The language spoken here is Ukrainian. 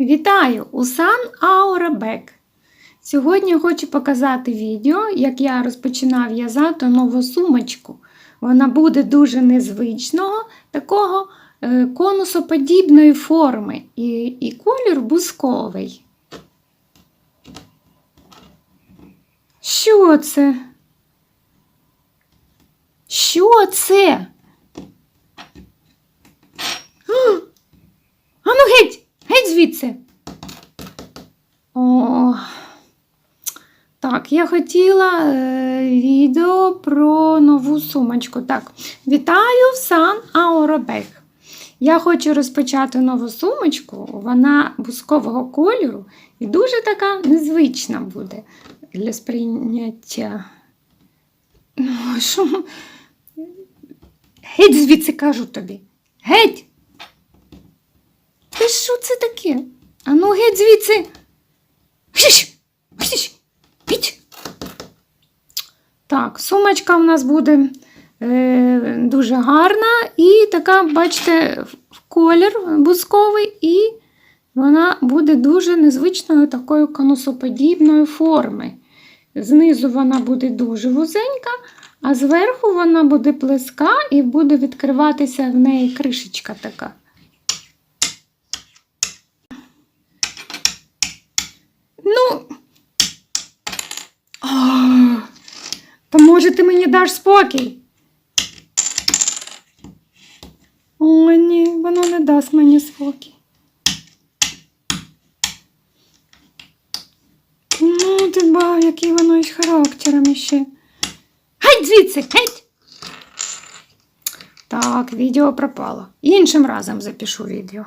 Вітаю у Сан Аурабек. Сьогодні я хочу показати відео, як я розпочинав в'язати нову сумочку. Вона буде дуже незвичного, такого е, конусоподібної форми і, і колір бусковий. Що це? Що це? А! Ану геть! Геть звідси. О, так, я хотіла е, відео про нову сумочку. Так, вітаю в Сан Ауробек. Я хочу розпочати нову сумочку. Вона бускового кольору і дуже така незвична буде для сприйняття. Ну, що? Геть звідси кажу тобі. Що це таке? Ану геть звідси. Так, сумочка в нас буде е, дуже гарна і така, бачите, колір бусковий, і вона буде дуже незвичною такою конусоподібної форми. Знизу вона буде дуже вузенька, а зверху вона буде плеска і буде відкриватися в неї кришечка така. Ну. А, то може ти мені даш спокій? О, ні, воно не дасть мені спокій. Ну, ти ба, який воно із характером іще. Геть звідси, геть! Так, відео пропало. Іншим разом запишу відео.